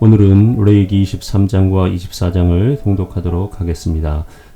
오늘은 레이기 23장과 24장을 통독하도록 하겠습니다.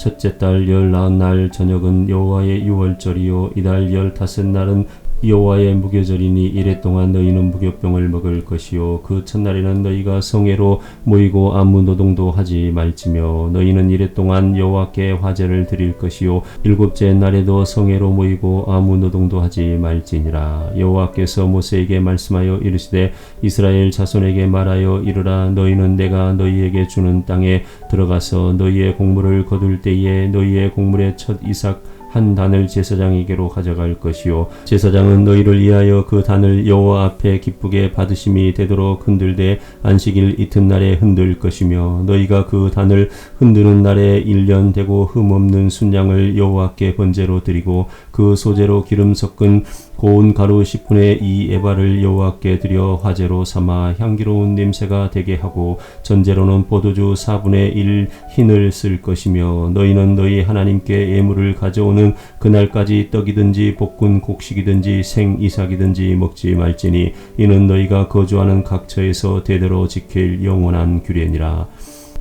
첫째 달 열나흔 날 저녁은 여호와의 유월절이요 이달 열다섯 날은 여호와의 무교절이니 이래 동안 너희는 무교병을 먹을 것이요. 그 첫날에는 너희가 성회로 모이고 아무 노동도 하지 말지며 너희는 이래 동안 여호와께 화제를 드릴 것이요. 일곱째 날에도 성회로 모이고 아무 노동도 하지 말지니라. 여호와께서 모세에게 말씀하여 이르시되 이스라엘 자손에게 말하여 이르라. 너희는 내가 너희에게 주는 땅에 들어가서 너희의 곡물을 거둘 때에 너희의 곡물의 첫 이삭 한 단을 제사장에게로 가져갈 것이요. 제사장은 너희를 위하여 그 단을 여호와 앞에 기쁘게 받으심이 되도록 흔들되 안식일 이튿날에 흔들 것이며 너희가 그 단을 흔드는 날에 일년 되고 흠 없는 순양을 여호와께 번제로 드리고 그 소재로 기름 섞은 고운 가루 10분의 2 에바를 여호와께 드려 화제로 삼아 향기로운 냄새가 되게 하고 전제로는 포도주 4분의 1 흰을 쓸 것이며 너희는 너희 하나님께 예물을 가져오는 그날까지 떡이든지 볶은 곡식이든지 생 이삭이든지 먹지 말지니 이는 너희가 거주하는 각처에서 대대로 지킬 영원한 규례니라.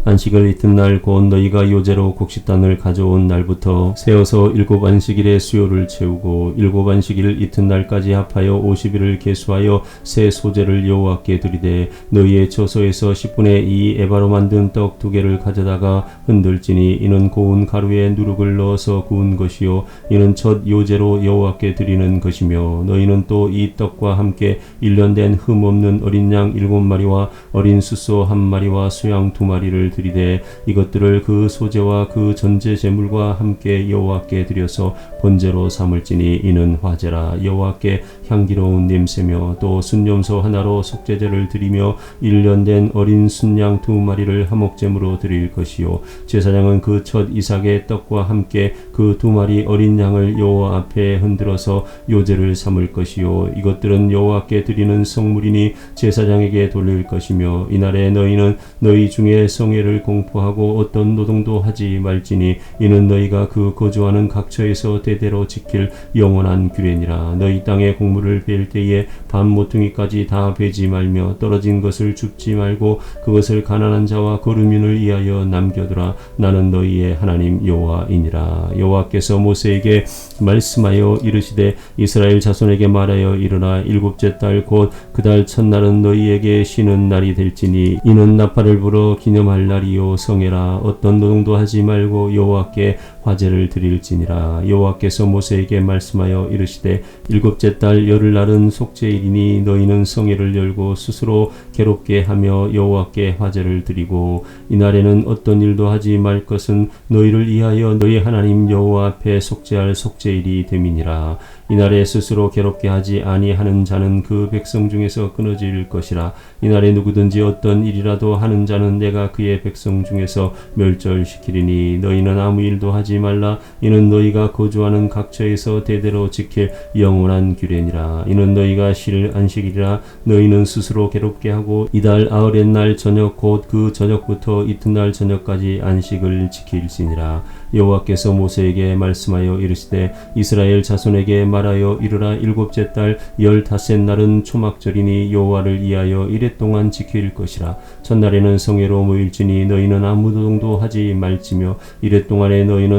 안식을 이튿날 곧 너희가 요제로 곡식단을 가져온 날부터 세어서 일곱 안식일의 수요를 채우고 일곱 안식일 이튿날까지 합하여 50일을 계수하여 새 소재를 여호와께 드리되 너희의 처소에서 10분의 2 에바로 만든 떡 두 개를 가져다가 흔들지니 이는 고운 가루에 누룩을 넣어서 구운 것이요 이는 첫 요제로 여호와께 드리는 것이며 너희는 또 이 떡과 함께 일년된 흠 없는 어린 양 일곱 마리와 어린 숫소 한 마리와 수양 두 마리를 드리되 이것들을 그 소재와 그 전제 제물과 함께 여호와께 드려서 번제로 삼을지니 이는 화제라. 여호와께 향기로운 냄새며 또 순념소 하나로 속죄제를 드리며 일년된 어린 순양 두 마리를 화목제물로 드릴 것이요. 제사장은 그 첫 이삭의 떡과 함께 그 두 마리 어린 양을 여호와 앞에 흔들어서 요제를 삼을 것이요. 이것들은 여호와께 드리는 성물이니 제사장에게 돌릴 것이며 이날에 너희는 너희 중에 성 회를 공포하고 어떤 노동도 하지 말지니 이는 너희가 그 거주하는 각처에서 대대로 지킬 영원한 규례니라. 너희 땅의 곡물을 벨 때에 밤 모퉁이까지 다 베지 말며 떨어진 것을 줍지 말고 그것을 가난한 자와 거르민을 위하여 남겨두라. 나는 너희의 하나님 여호와이니라. 여호와께서 모세에게 말씀하여 이르시되 이스라엘 자손에게 말하여 일어나 일곱째 달 곧 그달 첫날은 너희에게 쉬는 날이 될지니 이는 나팔을 불어 기념할 날이요 성회라. 어떤 노동도 하지 말고 여호와께 화제를 드릴지니라. 여호와께서 모세에게 말씀하여 이르시되 일곱째 달 열흘날은 속죄일이니 너희는 성회를 열고 스스로 괴롭게 하며 여호와께 화제를 드리고 이날에는 어떤 일도 하지 말 것은 너희를 위하여 너희 하나님 여호와 앞에 속죄할 속죄일이 됨이니라. 이날에 스스로 괴롭게 하지 아니하는 자는 그 백성 중에서 끊어질 것이라. 이날에 누구든지 어떤 일이라도 하는 자는 내가 그의 백성 중에서 멸절시키리니 너희는 아무 일도 하지 말라. 이는 너희가 거주하는 각처에서 대대로 지킬 영원한 규례니라. 이는 너희가 쉴 안식이라. 너희는 스스로 괴롭게 하고 이달 아흘의 날 저녁 곧 그 저녁부터 이튿날 저녁까지 안식을 지킬지니라. 여호와께서 모세에게 말씀하여 이르시되 이스라엘 자손에게 말하여 이르라. 일곱째 달 열다섯 날은 초막절이니 여호와를 위하여 이래 동안 지킬 것이라. 첫날에는 성회로 모일지니 너희는 아무 노동도 하지 말지며 이래 동안에 너희는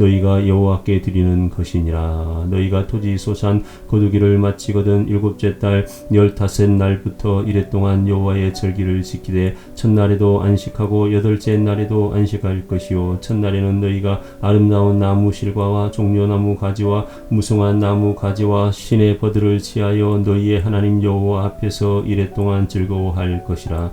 너희가 여호와께 드리는 것이니라. 너희가 토지 소산 거두기를 마치거든 일곱째 달 열다섯 날부터 이래 동안 여호와의 절기를 지키되 첫날에도 안식하고 여덟째 날에도 안식할 것이요. 첫날에는 너희가 아름다운 나무 실과와 종려나무 가지와 무성한 나무 가지와 신의 버들을 취하여 너희의 하나님 여호와 앞에서 이래 동안 즐거워할 것이라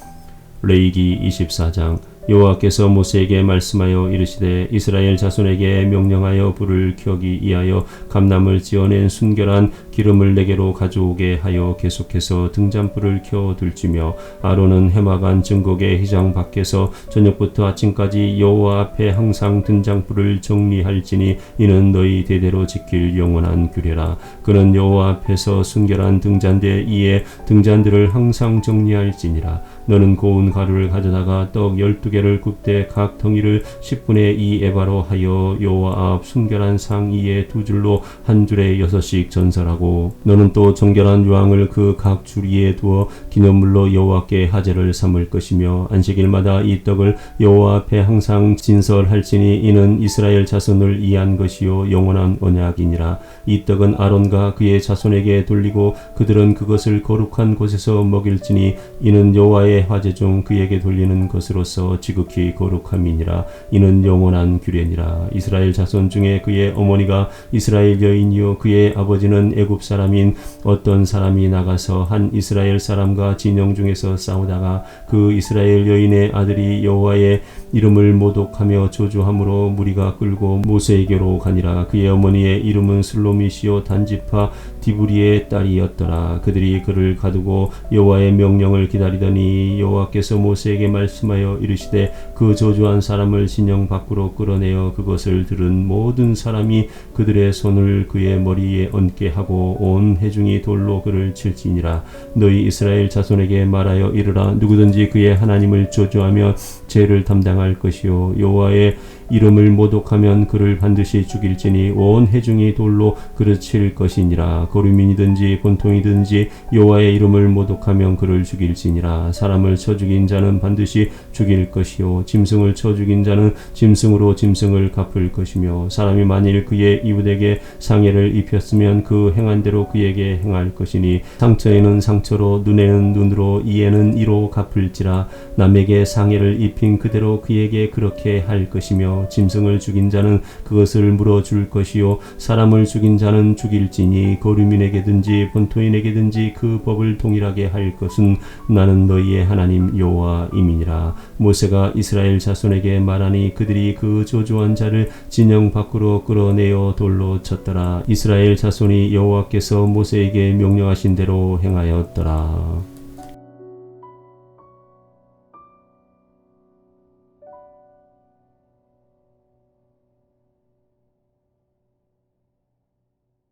레이기 24장 여호와께서 모세에게 말씀하여 이르시되 이스라엘 자손에게 명령하여 불을 켜기 위하여 감람을 지어낸 순결한 기름을 내게로 가져오게 하여 계속해서 등잔불을 켜 둘지며 아론은 해마간 증거의 회장 밖에서 저녁부터 아침까지 여호와 앞에 항상 등잔불을 정리할지니 이는 너희 대대로 지킬 영원한 규례라. 그는 여호와 앞에서 순결한 등잔대 이에 등잔들을 항상 정리할지니라 너는 고운 가루를 가져다가 떡 열두 개를 굽되 각 덩이를 10분의 2 에바로 하여 여호와 앞 순결한 상 위에 두 줄로 한 줄에 여섯씩 전설하고 너는 또 정결한 유황을 그 각 줄 위에 두어 기념물로 여호와께 하제를 삼을 것이며 안식일마다 이 떡을 여호와 앞에 항상 진설할지니 이는 이스라엘 자손을 이한 것이요 영원한 언약이니라. 이 떡은 아론과 그의 자손에게 돌리고 그들은 그것을 거룩한 곳에서 먹일지니 이는 여호와의 화제 중 그에게 돌리는 것으로서 지극히 거룩함이니라. 이는 영원한 규례니라. 이스라엘 자손 중에 그의 어머니가 이스라엘 여인이요 그의 아버지는 애굽 사람인 어떤 사람이 나가서 한 이스라엘 사람과 진영 중에서 싸우다가 그 이스라엘 여인의 아들이 여호와의 이름을 모독하며 조주함으로 무리가 끌고 모세에게로 가니라. 그의 어머니의 이름은 슬로미시오 단지파 디브리의 딸이었더라. 그들이 그를 가두고 여호와의 명령을 기다리더니 여호와께서 모세에게 말씀하여 이르시되 그 저주한 사람을 진영 밖으로 끌어내어 그것을 들은 모든 사람이 그들의 손을 그의 머리에 얹게 하고 온 회중이 돌로 그를 칠지니라. 너희 이스라엘 자손에게 말하여 이르라. 누구든지 그의 하나님을 저주하며 죄를 담당할 것이요. 여호와의 이름을 모독하면 그를 반드시 죽일지니 온 회중이 돌로 그를 칠 것이니라. 거류민이든지 본통이든지 여호와의 이름을 모독하면 그를 죽일지니라. 사람을 쳐 죽인 자는 반드시 죽일 것이요. 짐승을 쳐 죽인 자는 짐승으로 짐승을 갚을 것이며 사람이 만일 그의 이웃에게 상해를 입혔으면 그 행한 대로 그에게 행할 것이니 상처에는 상처로 눈에는 눈으로 이에는 이로 갚을지라. 남에게 상해를 입힌 그대로 그에게 그렇게 할 것이며 짐승을 죽인 자는 그것을 물어 줄 것이요. 사람을 죽인 자는 죽일지니 거류민에게든지 본토인에게든지 그 법을 동일하게 할 것은 나는 너희의 하나님 여호와임이니라. 모세가 이스라엘 자손에게 말하니 그들이 그 저주한 자를 진영 밖으로 끌어내어 돌로 쳤더라. 이스라엘 자손이 여호와께서 모세에게 명령하신 대로 행하였더라